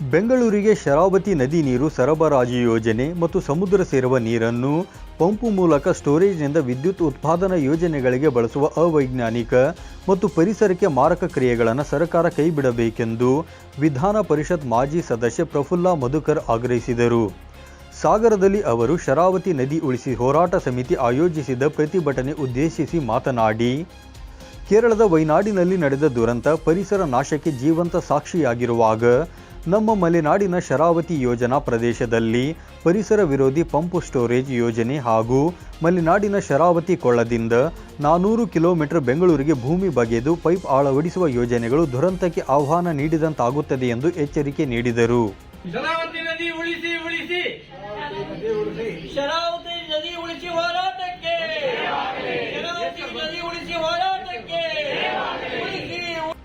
ಬೆಂಗಳೂರಿಗೆ ಶರಾವತಿ ನದಿ ನೀರು ಸರಬರಾಜು ಯೋಜನೆ ಮತ್ತು ಸಮುದ್ರ ಸೇರುವ ನೀರನ್ನು ಪಂಪು ಮೂಲಕ ಸ್ಟೋರೇಜ್ನಿಂದ ವಿದ್ಯುತ್ ಉತ್ಪಾದನಾ ಯೋಜನೆಗಳಿಗೆ ಬಳಸುವ ಅವೈಜ್ಞಾನಿಕ ಮತ್ತು ಪರಿಸರಕ್ಕೆ ಮಾರಕ ಕ್ರಿಯೆಗಳನ್ನು ಸರ್ಕಾರ ಕೈಬಿಡಬೇಕೆಂದು ವಿಧಾನ ಪರಿಷತ್ ಮಾಜಿ ಸದಸ್ಯ ಪ್ರಫುಲ್ಲಾ ಮಧುಕರ್ ಆಗ್ರಹಿಸಿದರು. ಸಾಗರದಲ್ಲಿ ಅವರು ಶರಾವತಿ ನದಿ ಉಳಿಸಿ ಹೋರಾಟ ಸಮಿತಿ ಆಯೋಜಿಸಿದ ಪ್ರತಿಭಟನೆ ಉದ್ದೇಶಿಸಿ ಮಾತನಾಡಿ, ಕೇರಳದ ವೈನಾಡಿನಲ್ಲಿ ನಡೆದ ದುರಂತ ಪರಿಸರ ನಾಶಕ್ಕೆ ಜೀವಂತ ಸಾಕ್ಷಿಯಾಗಿರುವಾಗ ನಮ್ಮ ಮಲೆನಾಡಿನ ಶರಾವತಿ ಯೋಜನಾ ಪ್ರದೇಶದಲ್ಲಿ ಪರಿಸರ ವಿರೋಧಿ ಪಂಪ್ ಸ್ಟೋರೇಜ್ ಯೋಜನೆ ಹಾಗೂ ಮಲೆನಾಡಿನ ಶರಾವತಿ ಕೊಳ್ಳದಿಂದ ನಾನೂರು ಕಿಲೋಮೀಟರ್ ಬೆಂಗಳೂರಿಗೆ ಭೂಮಿ ಬಗೆದು ಪೈಪ್ ಅಳವಡಿಸುವ ಯೋಜನೆಗಳು ದುರಂತಕ್ಕೆ ಆಹ್ವಾನ ನೀಡಿದಂತಾಗುತ್ತದೆ ಎಂದು ಎಚ್ಚರಿಕೆ ನೀಡಿದರು.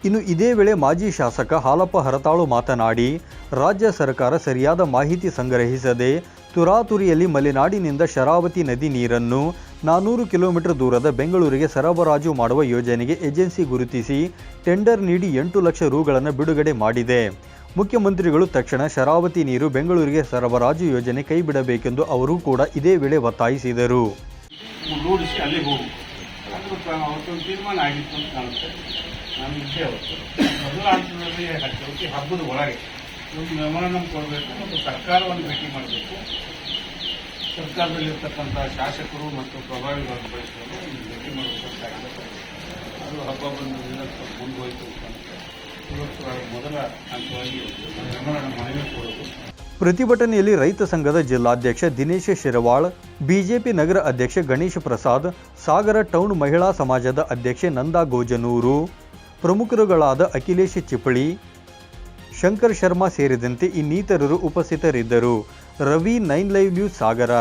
ಇನ್ನು ಇದೇ ವೇಳೆ ಮಾಜಿ ಶಾಸಕ ಹಾಲಪ್ಪ ಹರತಾಳು ಮಾತನಾಡಿ, ರಾಜ್ಯ ಸರ್ಕಾರ ಸರಿಯಾದ ಮಾಹಿತಿ ಸಂಗ್ರಹಿಸದೆ ತುರಾತುರಿಯಲ್ಲಿ ಮಲೆನಾಡಿನಿಂದ ಶರಾವತಿ ನದಿ ನೀರನ್ನು ನಾನೂರು ಕಿಲೋಮೀಟರ್ ದೂರದ ಬೆಂಗಳೂರಿಗೆ ಸರಬರಾಜು ಮಾಡುವ ಯೋಜನೆಗೆ ಏಜೆನ್ಸಿ ಗುರುತಿಸಿ ಟೆಂಡರ್ ನೀಡಿ ಎಂಟು ಲಕ್ಷ ರೂಗಳನ್ನು ಬಿಡುಗಡೆ ಮಾಡಿದೆ. ಮುಖ್ಯಮಂತ್ರಿಗಳು ತಕ್ಷಣ ಶರಾವತಿ ನೀರು ಬೆಂಗಳೂರಿಗೆ ಸರಬರಾಜು ಯೋಜನೆ ಕೈಬಿಡಬೇಕೆಂದು ಅವರು ಕೂಡ ಇದೇ ವೇಳೆ ಒತ್ತಾಯಿಸಿದರು. ಅದು ವಿಷಯ ಹೊತ್ತು ಮೊದಲ ಹಂತದಲ್ಲಿ ಹಚ್ಚಿ ಹಬ್ಬದ ಒಳಗೆ ಒಂದು ಮೆಮೋರಂಡಮ್ ಕೊಡಬೇಕು ಮತ್ತು ಸರ್ಕಾರವನ್ನು ಭೇಟಿ ಮಾಡಬೇಕು. ಸರ್ಕಾರದಲ್ಲಿರ್ತಕ್ಕಂಥ ಶಾಸಕರು ಮತ್ತು ಪ್ರಭಾವಿಗಳನ್ನು ಬಳಸಿಕೊಂಡು ಭೇಟಿ ಮಾಡಬೇಕಾಗಿದೆ ಅದು ಹಬ್ಬ ಬಂದ ಸ್ವಲ್ಪ ಮುಂದುವರಿತು ಇವತ್ತು ಮೊದಲ ಹಂತವಾಗಿ ಮೆಮೊರಂ ಮನವಿ ಕೊಡೋದು ಪ್ರತಿಭಟನೆಯಲ್ಲಿ ರೈತ ಸಂಘದ ಜಿಲ್ಲಾಧ್ಯಕ್ಷ ದಿನೇಶ್ ಶಿರವಾಳ್, ಬಿಜೆಪಿ ನಗರ ಅಧ್ಯಕ್ಷ ಗಣೇಶ್ ಪ್ರಸಾದ್, ಸಾಗರ ಟೌನ್ ಮಹಿಳಾ ಸಮಾಜದ ಅಧ್ಯಕ್ಷೆ ನಂದಾ ಗೋಜನೂರು. ಪ್ರಮುಖರುಗಳಾದ ಅಖಿಲೇಶ್ ಚಿಪ್ಪಳಿ ಶಂಕರ್ ಶರ್ಮಾ ಸೇರಿದಂತೆ ಇನ್ನಿತರರು ಉಪಸ್ಥಿತರಿದ್ದರು. Ravi nine live news Sagara.